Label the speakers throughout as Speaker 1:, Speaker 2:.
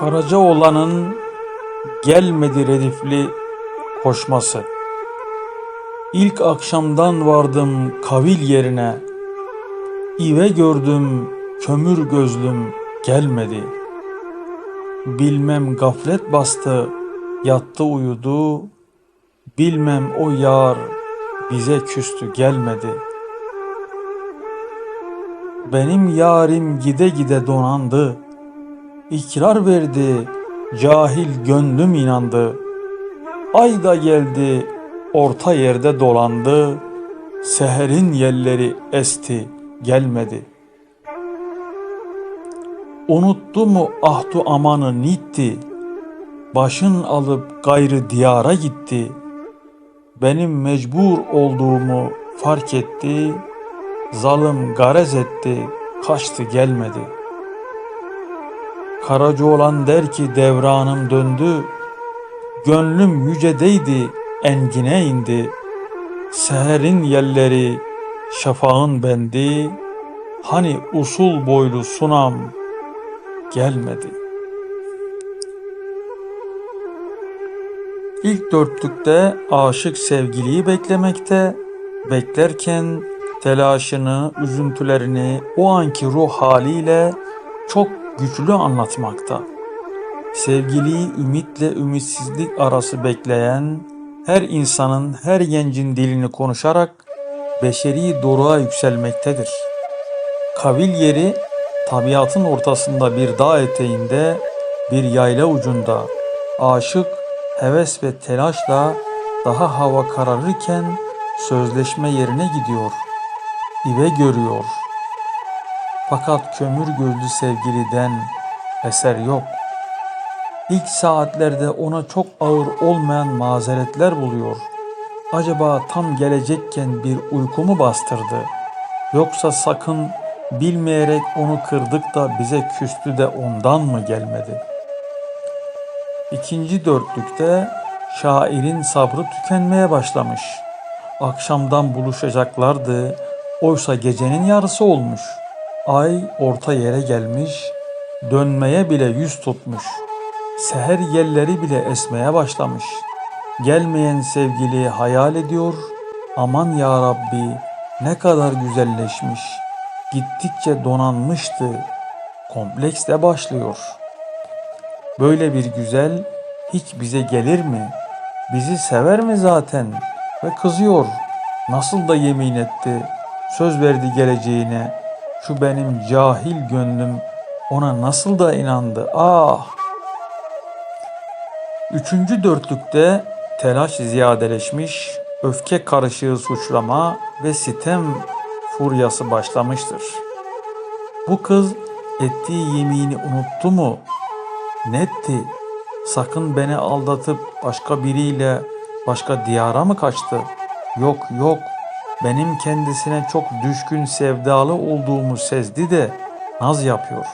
Speaker 1: Karaca olanın gelmedi redifli koşması. İlk akşamdan vardım kavil yerine. İve gördüm kömür gözlüm gelmedi. Bilmem gaflet bastı yattı uyudu. Bilmem o yar bize küstü gelmedi. Benim yarim gide gide donandı. İkrar verdi, cahil gönlüm inandı. Ay da geldi, orta yerde dolandı. Seherin yelleri esti, gelmedi. Unuttu mu ahdu amanı nitti. Başın alıp gayrı diyara gitti. Benim mecbur olduğumu fark etti. Zalim garez etti, kaçtı gelmedi.'' Karaca olan der ki devranım döndü. Gönlüm yücedeydi, engine indi. Seherin yelleri, şafağın bendi. Hani usul boylu sunam gelmedi. İlk dörtlükte aşık sevgiliyi beklemekte, beklerken telaşını, üzüntülerini o anki ruh haliyle çok güçlü anlatmakta. Sevgiliyi ümitle ümitsizlik arası bekleyen, her insanın, her gencin dilini konuşarak beşeri doruğa yükselmektedir. Kavil yeri tabiatın ortasında bir dağ eteğinde, bir yayla ucunda, aşık, heves ve telaşla daha hava kararırken sözleşme yerine gidiyor, ive görüyor, fakat kömür gözlü sevgiliden eser yok. İlk saatlerde ona çok ağır olmayan mazeretler buluyor. Acaba tam gelecekken bir uyku mu bastırdı? Yoksa sakın bilmeyerek onu kırdık da bize küstü de ondan mı gelmedi? İkinci dörtlükte şairin sabrı tükenmeye başlamış. Akşamdan buluşacaklardı. Oysa gecenin yarısı olmuş.'' Ay orta yere gelmiş, dönmeye bile yüz tutmuş. Seher yelleri bile esmeye başlamış. Gelmeyen sevgili hayal ediyor. Aman ya Rabbi ne kadar güzelleşmiş. Gittikçe donanmıştı. Kompleks de başlıyor. Böyle bir güzel hiç bize gelir mi? Bizi sever mi zaten? Ve kızıyor. Nasıl da yemin etti. Söz verdi geleceğine şu benim cahil gönlüm ona nasıl da inandı. Ah! Üçüncü dörtlükte telaş ziyadeleşmiş, öfke karışığı suçlama ve sitem furyası başlamıştır. Bu kız ettiği yemini unuttu mu? Netti. Sakın beni aldatıp başka biriyle başka diyara mı kaçtı? Yok yok benim kendisine çok düşkün sevdalı olduğumu sezdi de naz yapıyor.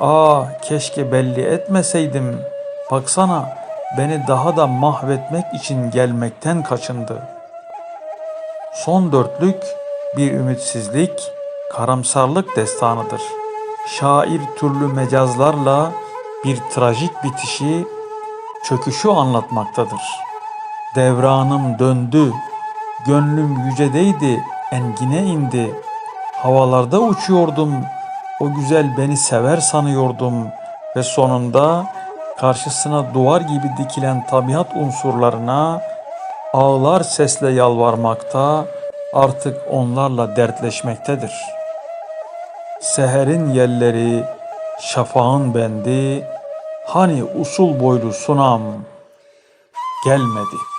Speaker 1: Ah keşke belli etmeseydim. Baksana beni daha da mahvetmek için gelmekten kaçındı. Son dörtlük bir ümitsizlik, karamsarlık destanıdır. Şair türlü mecazlarla bir trajik bitişi, çöküşü anlatmaktadır. Devranım döndü, Gönlüm yücedeydi, engine indi. Havalarda uçuyordum, o güzel beni sever sanıyordum ve sonunda karşısına duvar gibi dikilen tabiat unsurlarına ağlar sesle yalvarmakta, artık onlarla dertleşmektedir. Seherin yelleri, şafağın bendi, hani usul boylu sunam gelmedi.''